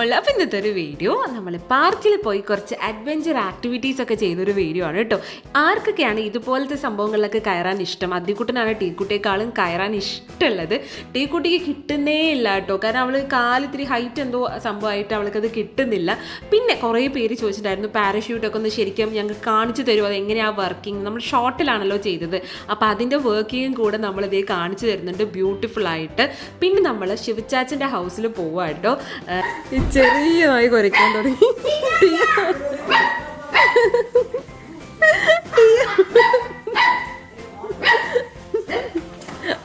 All അപ്പോൾ ഇന്നത്തെ ഒരു വീഡിയോ നമ്മൾ പാർക്കിൽ പോയി കുറച്ച് അഡ്വഞ്ചർ ആക്ടിവിറ്റീസ് ഒക്കെ ചെയ്യുന്നൊരു വീഡിയോ ആണ് കേട്ടോ. ആർക്കൊക്കെയാണ് ഇതുപോലത്തെ സംഭവങ്ങളിലൊക്കെ കയറാൻ ഇഷ്ടം? അദ്യക്കുട്ടനാണ് ടീക്കുട്ടിയേക്കാളും കയറാൻ ഇഷ്ടമുള്ളത്. ടീക്കുട്ടിക്ക് കിട്ടുന്നേ ഇല്ല കേട്ടോ. കാരണം അവൾ കാലിത്തിരി ഹൈറ്റ് എന്തോ സംഭവമായിട്ട് അവൾക്കത് കിട്ടുന്നില്ല. പിന്നെ കുറേ പേര് ചോദിച്ചിട്ടുണ്ടായിരുന്നു പാരഷ്യൂട്ടൊക്കെ ഒന്ന് ശരിക്കും ഞങ്ങൾക്ക് കാണിച്ചു തരുമോ അത് എങ്ങനെയാണ് വർക്കിംഗ് നമ്മൾ ഷോർട്ടിലാണല്ലോ ചെയ്തത്. അപ്പോൾ അതിന്റെ വർക്കിങ്ങും കൂടെ നമ്മളിതേ കാണിച്ചു തരുന്നുണ്ട് ബ്യൂട്ടിഫുൾ ആയിട്ട്. പിന്നെ നമ്മൾ ശിവച്ചാച്ചന്റെ ഹൗസിൽ പോവാ കേട്ടോ. ഈ ചെറിയതായി കുരയ്ക്കാൻ തുടങ്ങി.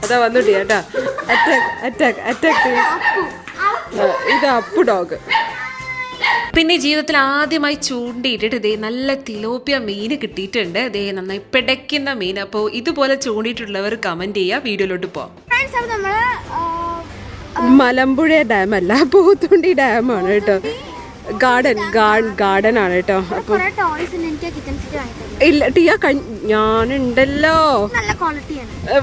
അതാ വന്നുട്ടി കേട്ടാ. അറ്റാക്ക് അറ്റാക്ക് അറ്റാക്ക് ഇത് അപ്പു ഡോഗ് പിന്നെ ജീവിതത്തിൽ ആദ്യമായി ചൂണ്ടിയിട്ടിട്ട് ഇതേ നല്ല തിലോപ്പിയ മീൻ കിട്ടിയിട്ടുണ്ട്. ഇതേ നന്നായി പിടയ്ക്കുന്ന മീൻ. അപ്പോൾ ഇതുപോലെ ചൂണ്ടിയിട്ടുള്ളവർ കമന്റ് ചെയ്യുക വീഡിയോയിലോട്ട് പോവാം. ഫ്രണ്ട്സ് അപ്പോൾ നമ്മൾ മലമ്പുഴ ഡാം അല്ല പൂത്തുണ്ടി ഡാം ആണ് കേട്ടോ. ഗാർഡൻ ഗാർഡൻ ആണ് കേട്ടോ. അപ്പൊ ഇല്ല ടിയ ഞാനുണ്ടല്ലോ.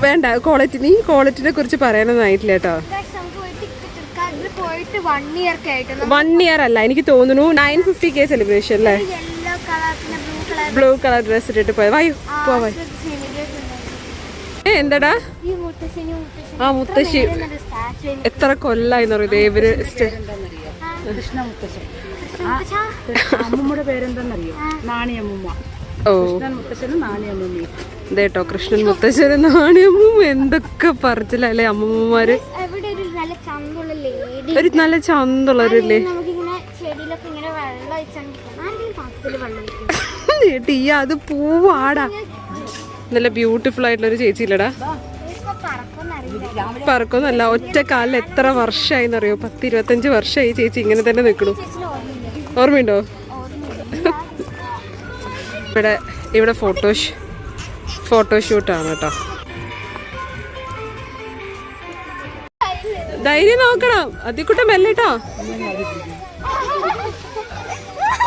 വേണ്ട ക്വാളിറ്റി നീ ക്വാളിറ്റിനെ കുറിച്ച് കേട്ടോ. പോയി ടിക്കറ്റ് പോയിട്ട് വൺ ഇയർ അല്ല എനിക്ക് തോന്നുന്നു നയൻ ഫിഫ്റ്റി കെ സെലിബ്രേഷൻ അല്ലേ? ബ്ലൂ കളർ ഡ്രസ് ഇട്ടിട്ട് പോയത്. വായു പോവാ എന്താടാ? ആ മുത്തശ്ശി. എത്ര കൊല്ലായിന്ന് പറയും ദേവര് കൃഷ്ണ മുത്തശ്ശൻ അമ്മൂമ്മയുടെ പേരെന്താണെന്നറിയോ നാണിയമ്മൂമ്മ. ഓ. കൃഷ്ണൻ മുത്തശ്ശനും നാണിയമ്മൂമ്മയും. ഇതേട്ടോ കൃഷ്ണൻ മുത്തശ്ശനും നാണിയമ്മൂമ്മ എന്തൊക്കെ പറച്ചിലല്ലേ അമ്മമ്മമാര്? ഒരു നല്ല ചന്തുള്ള ലേഡി ഒരു നല്ല ചന്തുള്ളവരല്ലേ ടീയ അത് പൂവാടാ. നല്ല ബ്യൂട്ടിഫുൾ ആയിട്ടുള്ള ഒരു ചേച്ചിയില്ലടാ. പറക്കൊന്നല്ല ഒറ്റ കാലിൽ എത്ര വർഷമായി എന്നറിയോ പത്ത് ഇരുപത്തഞ്ച് വർഷമായി ചേച്ചി ഇങ്ങനെ തന്നെ നിൽക്കണു ഓർമ്മയുണ്ടോ? ഇവിടെ ഇവിടെ ഫോട്ടോ ഫോട്ടോഷൂട്ടാണ് കേട്ടോ. ധൈര്യം നോക്കണം. അതിക്കുട്ടം മെല്ലിട്ടോ.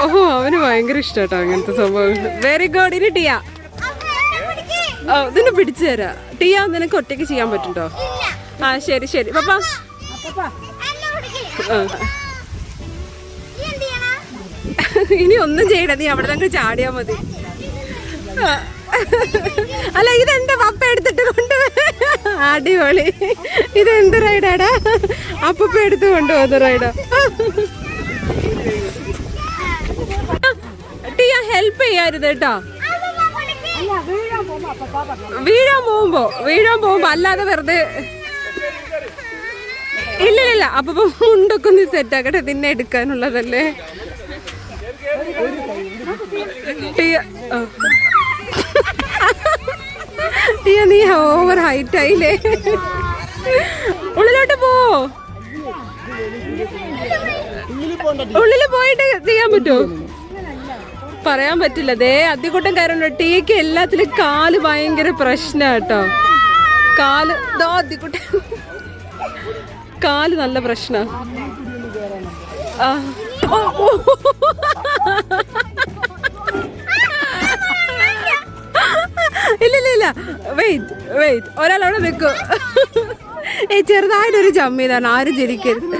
ഓഹോ അവന് ഭയങ്കര ഇഷ്ടാട്ടോ അങ്ങനത്തെ സംഭവം വെരി ഗുഡ് ഇനി ടിയ. ഓ ഇതിനെ പിടിച്ചു തരാ. ടീയാ നിനക്ക് ഒറ്റയ്ക്ക് ചെയ്യാൻ പറ്റുണ്ടോ? ആ ശരി ശരി. പപ്പാ. ഇനി ഒന്നും ചെയ്യണ നീ അവിടെ തന്നെ ചാടിയാ മതി. അല്ല ഇതെന്റെ പപ്പ എടുത്തിട്ട് കൊണ്ട് അടിപൊളി. ഇതെന്ത് റൈഡാടാ? അപ്പപ്പ എടുത്ത് കൊണ്ടുപോകുന്ന റൈഡാ. ടീ ഹെൽപ്പ് ചെയ്യാരുത് കേട്ടോ. വീഴാൻ പോകുമ്പോ വീഴാൻ പോകുമ്പോ അല്ലാതെ വെറുതെ ഇല്ല ഇല്ല അപ്പൊ മുണ്ടൊക്കെ ഒന്ന് സെറ്റ് ആക്കട്ടെ നിന്നെ എടുക്കാനുള്ളതല്ലേ? നീ ഓവർ ഹൈറ്റ് ആയില്ലേ? ഉള്ളിലോട്ട് പോ. ഉള്ളിൽ പോയിട്ട് ചെയ്യാൻ പറ്റുമോ പറയാൻ പറ്റില്ല. ദേ അധികൂട്ടം കയറുണ്ട് ടീക്ക് എല്ലാത്തിലും കാൽ ഭയങ്കര പ്രശ്നം കേട്ടോ. കാൽ അധികൂട്ടം. കാൽ നല്ല പ്രശ്ന. ഇല്ല ഇല്ല ഇല്ല. വെയിറ്റ് വെയിറ്റ് ഒരാളവിടെ നിൽക്കൂ. ഏ ചെറുതായിട്ടൊരു ജമ്മിയതാണ് ആരും ജനിക്കരുത്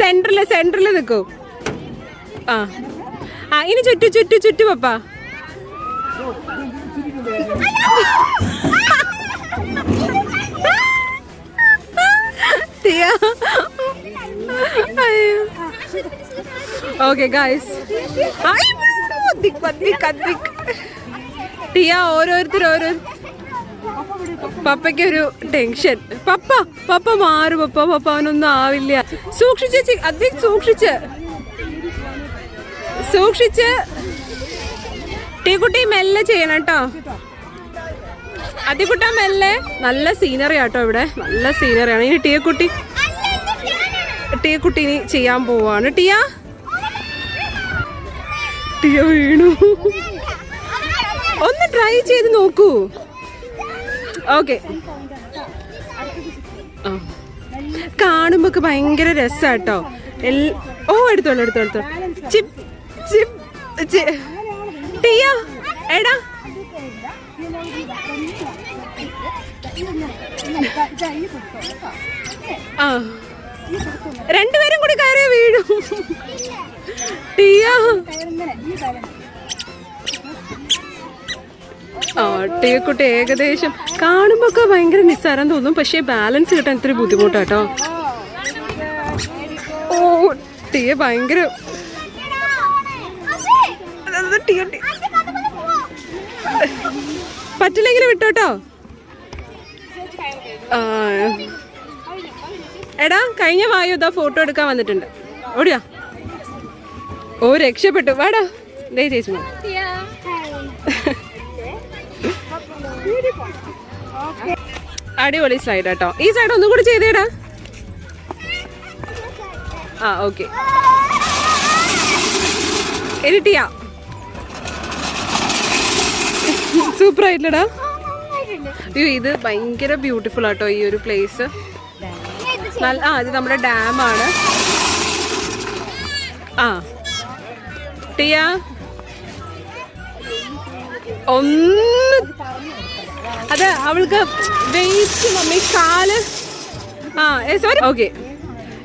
സെന്ററിൽ സെന്ററിൽ നിൽക്കൂ. ആ. ആ ഇനി ചുറ്റു ചുറ്റു ചുറ്റു പപ്പ. ഓക്കെ ഗായ്സ് ടിയ ഓരോരുത്തർ ഓരോ പപ്പയ്ക്ക് ഒരു ടെൻഷൻ പപ്പ പപ്പ മാറു പപ്പ പപ്പ അവനൊന്നും ആവില്ല. സൂക്ഷിച്ച് അധികം സൂക്ഷിച്ച്. സൂക്ഷിച്ച്. ടീക്കുട്ടി മെല്ലെ ചെയ്യണം കേട്ടോ. അതിക്കുട്ട മെല്ലെ നല്ല സീനറി ആട്ടോ ഇവിടെ. നല്ല സീനറിയാണ് ഇനി ടീക്കുട്ടി ടീക്കുട്ടി ഇനി ചെയ്യാൻ പോവാണ്. ടിയ? ടിയ വീണു. ഒന്ന് ട്രൈ ചെയ്ത് നോക്കൂ. ഓക്കെ കാണുമ്പോ ഒക്കെ ഭയങ്കര രസാട്ടോ എൽ- ഓ എടുത്തോളൂ എടുത്തോളൂ എടുത്തോളൂ. ചിപ്പ് എടാ. ആ. രണ്ടുപേരും കൂടി കയറിയ വീഴും. ടിയ ആ ടീക്കുട്ടി ഏകദേശം കാണുമ്പോ ഒക്കെ ഭയങ്കര നിസ്സാരം തോന്നും പക്ഷേ ബാലൻസ് കിട്ടാൻ ഇത്തിരി ബുദ്ധിമുട്ടാട്ടോ ഓ ടീയെ ഭയങ്കര അത് ടിയ ടി- പറ്റില്ലെങ്കിൽ വിട്ടോട്ടോ. എടാ കഴിഞ്ഞ വായു ഇതാ ഫോട്ടോ എടുക്കാൻ വന്നിട്ടുണ്ട്. ഓടിയാ. ഓ രക്ഷപ്പെട്ടു. വാടാ. ദേ ചേച്ചി. അടിപൊളി സ്ലൈഡ് കേട്ടോ ഈ സൈഡ് ഒന്നും കൂടി ചെയ്തേടാ. ആ ഓക്കെ എഡിറ്റിയാ സൂപ്പർ ആയിട്ടില്ലടാ. അയ്യോ ഇത് ഭയങ്കര ബ്യൂട്ടിഫുൾ ആട്ടോ ഈ ഒരു പ്ലേസ് നല്ല ആ ഇത് നമ്മുടെ ഡാമാണ് ആ. ടിയ. ഒന്ന്. അത് അവൾക്ക് വെയിറ്റ് മമ്മി കാൽ. ആ സോറി ഓക്കെ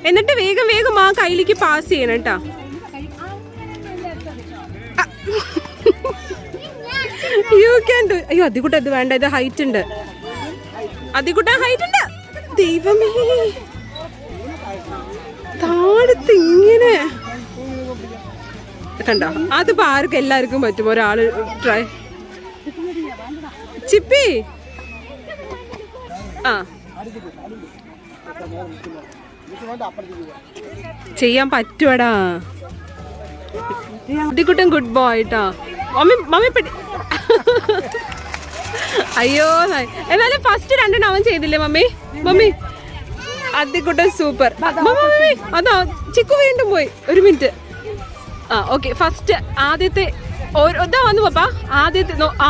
എന്നിട്ട് വേഗം വേഗം ആ കയ്യിലേക്ക് പാസ് ചെയ്യണം കേട്ടാ യു ക്യാൻ ഡു അയ്യോ അതികൂട്ട ഇത് വേണ്ട ഇത് ഹൈറ്റ് ഉണ്ട്. അതികൂട്ട ഹൈറ്റ് ഉണ്ട്. ദൈവമേ. താഴത്ത് ഇങ്ങനെ. കണ്ടോ? അതിപ്പോ ആർക്കും എല്ലാവർക്കും പറ്റും. ഒരാൾ ട്രൈ ചിപ്പി. ആ. ചെയ്യാൻ പറ്റുവടാ. ഇതിക്കുട്ടൻ ഗുഡ് ബോയ് ട്ടാ. മമ്മി മമ്മി പിടി അയ്യോ. എന്നാലും ഫസ്റ്റ് രണ്ടെണ്ണം അവൻ ചെയ്തില്ലേ മമ്മി? മമ്മി അതിക്കുട്ടൻ സൂപ്പർ മമ്മി അതാ ചിക്കു വീണ്ടും പോയി. ഒരു മിനിറ്റ് ആ ഓക്കെ ഫസ്റ്റ് ആദ്യത്തെ ഇതാ വന്നു പപ്പാ. ആദ്യത്തെ ആ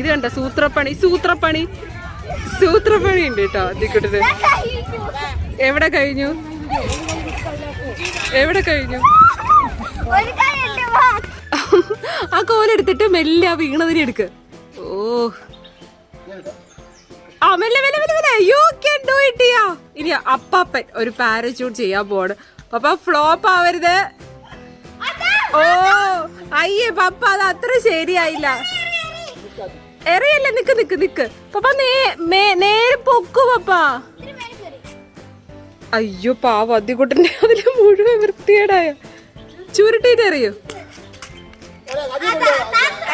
ഇത് കണ്ട സൂത്രപ്പണി സൂത്രപ്പണി. സൂത്രപ്പണി ഉണ്ട് കേട്ടോ അതിക്കുട്ടന് എവിടെ കഴിഞ്ഞു? എവിടെ കഴിഞ്ഞു. ആ കോലെടുത്തിട്ട് മെല്ലെ ആ വീണതിനെ എടുക്ക്. ഓ ആ മെല്ലെ മെല്ലെ മെല്ലെ മെല്ലെ. You can do it yeah ഇനി അപ്പാപ്പൻ ഒരു പാരച്യൂട്ട് ചെയ്യാൻ പോണ് പപ്പ ഫ്ലോപ്പ് ആവരുത്. ഓ അയ്യേ പപ്പ അത് അത്ര ശരിയായില്ല. എറിയല്ല നിക്ക് നിക്ക് നിക്ക്. പപ്പ നേ നേരെ പൊക്കു പപ്പ. അയ്യോ പാവ അതികുട്ടന്റെ അതിൽ മുഴുവൻ വൃത്തികേടായ. ചുരുട്ടിട്ട് എറിയോ.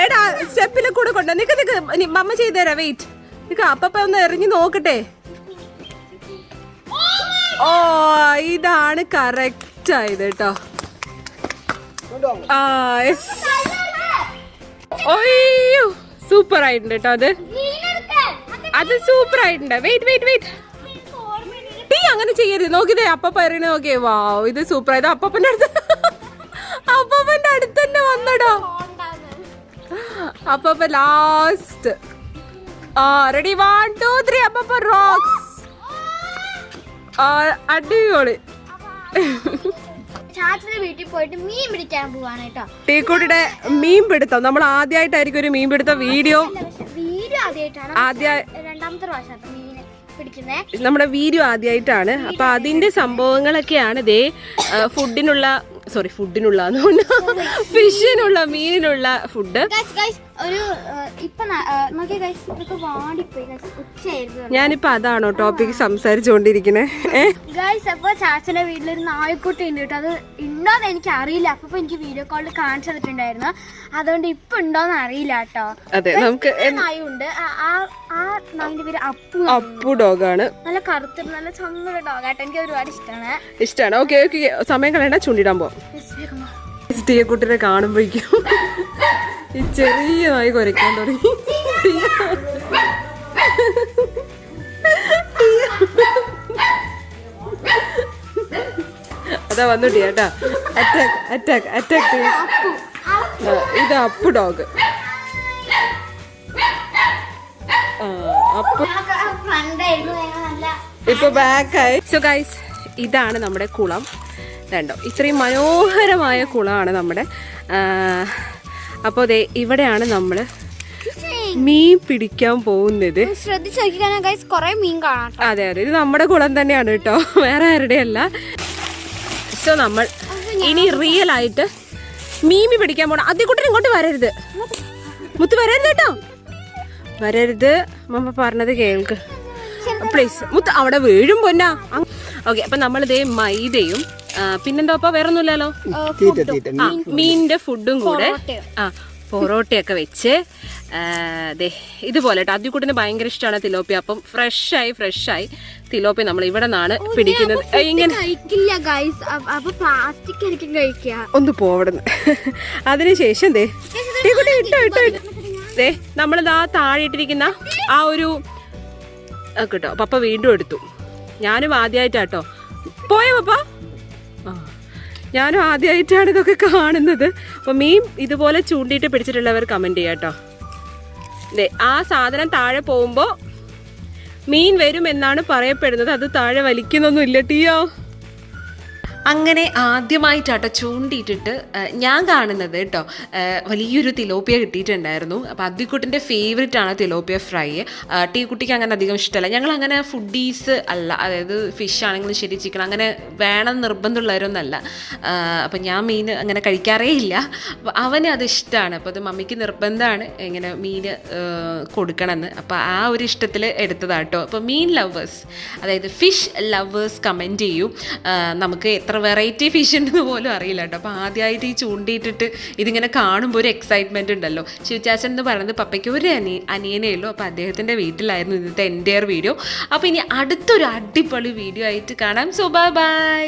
എടാ സ്റ്റെപ്പിലെ കൂടെ കൊണ്ട. നിക്ക് നിക്ക്. മമ്മ ചെയ്തുതരാ വെയിറ്റ്. നിക്ക് അപ്പപ്പ ഒന്ന് എറിഞ്ഞു നോക്കട്ടെ. ഓ ഇതാണ് കറക്റ്റ് ആയത് കേട്ടോ. ആ. ഒയ്യോ സൂപ്പർ ആയിട്ടുണ്ട് കേട്ടോ അത്. അത് സൂപ്പർ ആയിട്ടുണ്ട്. Wait wait wait. നീ അങ്ങനെ ചെയ്യരുത്. നോക്കിതേ അപ്പപ്പ എറിയണ നോക്കിയേ. വാ ഇത് സൂപ്പർ ആയത് അപ്പപ്പന്റെ അടുത്ത് അപ്പപ്പന്റെ അടുത്ത് തന്നെ വന്നടോ. അപ്പപ്പ ലാസ്റ്റ് ആ റെഡി വൺ ടു ത്രീ അപ്പപ്പ റോക്സ് അടിപൊളി. ചാച്ചന്റെ വീട്ടിൽ പോയിട്ട് മീൻ പിടിക്കാൻ പോവാണ് കേട്ടോ. ടീക്കുട്ടിയുടെ മീൻ പിടുത്തം. നമ്മൾ ആദ്യമായിട്ടായിരിക്കും ഒരു മീൻ പിടുത്ത വീഡിയോ. വീഡിയോ ആദ്യമായിട്ടാണ്. ആദ്യ രണ്ടാമത്തെ പ്രാവശ്യം മീൻ നമ്മുടെ വീഡിയോ ആദ്യമായിട്ടാണ്. അപ്പൊ അതിന്റെ സംഭവങ്ങളൊക്കെയാണ് ദേ ഫുഡിനുള്ള സോറി ഫുഡിനുള്ള ഫിഷിനുള്ള മീനിനുള്ള ഫുഡ് ഒരു ഏഹ്, ഇപ്പൊ നോക്കിയ ഗൈസ് ഇതൊക്കെ വാടിപ്പോയി. ഗൈസ് ഉച്ചയായിരുന്നു. ഞാനിപ്പോ അതാണോ ടോപ്പിക് സംസാരിച്ചുകൊണ്ടിരിക്കണേ ഏ? ഗൈസ് അപ്പൊ ചാച്ചന്റെ വീട്ടിലൊരു നായ്ക്കുട്ടി ഉണ്ട് കേട്ടോ. അത് ഉണ്ടോന്ന് എനിക്ക് അറിയില്ല അപ്പൊ എനിക്ക് വീഡിയോ കോളിൽ കാണിച്ചു തന്നിട്ടുണ്ടായിരുന്നു. അതുകൊണ്ട് ഇപ്പൊ ഉണ്ടോന്ന് അറിയില്ല കേട്ടോ. അതെ നമുക്ക് നായുണ്ട്. ഉണ്ട് ആ ആ നായിന്റെ പേര് അപ്പു അപ്പു ഡോഗാണ്. നല്ല കറുത്ത നല്ല ചുമന്ന ഡോഗാട്ടോ എനിക്ക് ഒരുപാട് ഇഷ്ടമാണ് ഇഷ്ടമാണ് ഓക്കെ ഓക്കെ സമയം കളയണ്ട ചൂണ്ടിടാൻ പോവാം. കുട്ടിനെ കാണുമ്പോഴേക്കും ഈ ചെറിയ നായി കുരയ്ക്കാൻ തുടങ്ങി അതാ വന്നിട്ട് ചേട്ടാ അറ്റാക്ക് അറ്റാക്ക് അറ്റാക്ക് ഇത് അപ്പു ഡോഗ് ഇപ്പൊ ബാക്കായി സോ ഗൈസ് ഇതാണ് നമ്മുടെ കുളം. രണ്ടോ ഇത്രയും മനോഹരമായ കുളമാണ് നമ്മുടെ അപ്പോൾ അതെ ഇവിടെയാണ് നമ്മൾ മീൻ പിടിക്കാൻ പോകുന്നത്. ശ്രദ്ധിച്ച് കുറെ മീൻ കാണാം അതെ അതെ. ഇത് നമ്മുടെ കുളം തന്നെയാണ് കേട്ടോ. വേറെ ആരുടെയല്ല സോ നമ്മൾ ഇനി റിയൽ ആയിട്ട് മീമി പിടിക്കാൻ പോണം. അതിക്കുട്ടി ഇങ്ങോട്ട് വരരുത്. മുത്ത് വരരുത് കേട്ടോ. വരരുത്. മമ്മ പറഞ്ഞത് കേൾക്ക്. പ്ലീസ് മുത്ത് അവിടെ വീഴും പൊന്നാ. ഓക്കെ അപ്പൊ നമ്മളിതേ മൈദയും പിന്നെന്താ വേറെ ഒന്നുമില്ലല്ലോ ആ മീനിന്റെ ഫുഡും കൂടെ. ആ പൊറോട്ടയൊക്കെ വെച്ച് ദേ ഇതുപോലെ കേട്ടോ. അതികൂട്ടിന് ഭയങ്കര ഇഷ്ടമാണ് തിലോപ്പി. അപ്പം ഫ്രഷായി ഫ്രഷായി തിലോപ്പി നമ്മൾ ഇവിടെ നിന്നാണ് പിടിക്കുന്നത്. ഇങ്ങനെ അപ്പൊ ഒന്ന് പോവടുന്ന് അതിനുശേഷം ദേ കുട്ടി ഇട്ടോ ഇട്ടോ ദേ നമ്മളിതാ താഴെ ഇട്ടിരിക്കുന്ന ആ ഒരു കേട്ടോ. പപ്പ വീണ്ടും എടുത്തു. ഞാനും ആദ്യമായിട്ടാട്ടോ പോയോ പപ്പ ഞാനും ആദ്യമായിട്ടാണ് ഇതൊക്കെ കാണുന്നത്. അപ്പോൾ മീൻ ഇതുപോലെ ചൂണ്ടിയിട്ട് പിടിച്ചിട്ടുള്ളവർ കമന്റ് ചെയ്യാം കേട്ടോ ദേ ആ സാധനം താഴെ പോകുമ്പോൾ മീൻ വരും എന്നാണ് പറയപ്പെടുന്നത്. അത് താഴെ വലിക്കുന്നൊന്നും ഇല്ല ടീയോ? അങ്ങനെ ആദ്യമായിട്ടാട്ടോ ചൂണ്ടിയിട്ടിട്ട് ഞാൻ കാണുന്നത് കേട്ടോ വലിയൊരു തിലോപ്പിയ കിട്ടിയിട്ടുണ്ടായിരുന്നു. അപ്പോൾ അതിക്കുട്ടിന്റെ ഫേവറേറ്റ് ആണ് തിലോപ്പിയ ഫ്രൈ ടീ കുട്ടിക്ക് അങ്ങനെ അധികം ഇഷ്ടമല്ല ഞങ്ങൾ അങ്ങനെ ഫുഡീസ് അല്ല അതായത് ഫിഷ് ആണെങ്കിലും ശരി ചിക്കൻ അങ്ങനെ വേണം നിർബന്ധമുള്ളവരൊന്നല്ല. അപ്പം ഞാൻ മീൻ അങ്ങനെ കഴിക്കാറേ ഇല്ല. അപ്പോൾ അവന് അത് ഇഷ്ടമാണ് അപ്പോൾ അത് മമ്മിക്ക് നിർബന്ധമാണ് ഇങ്ങനെ മീൻ കൊടുക്കണമെന്ന്. അപ്പോൾ ആ ഒരു ഇഷ്ടത്തിൽ എടുത്തതാട്ടോ. അപ്പോൾ മീൻ ലവേഴ്സ് അതായത് ഫിഷ് ലവേഴ്സ് കമന്റ് ചെയ്യൂ. നമുക്ക് എത്ര വെറൈറ്റി ഫിഷ് ഉണ്ടെന്ന് പോലും അറിയില്ല കേട്ടോ. അപ്പോൾ ആദ്യമായിട്ട് ഈ ചൂണ്ടിയിട്ടിട്ട് ഇതിങ്ങനെ കാണുമ്പോൾ ഒരു എക്സൈറ്റ്മെന്റ് ഉണ്ടല്ലോ. ശിവചാച്ചൻ എന്ന് പറയുന്നത് പപ്പയ്ക്ക് ഒരു അനി അനിയനേ ഉള്ളൂ. അപ്പോൾ അദ്ദേഹത്തിന്റെ വീട്ടിലായിരുന്നു ഇന്നത്തെ എന്റെ വീഡിയോ അപ്പോൾ ഇനി അടുത്തൊരു അടിപൊളി വീഡിയോ ആയിട്ട് കാണാം. So bye bye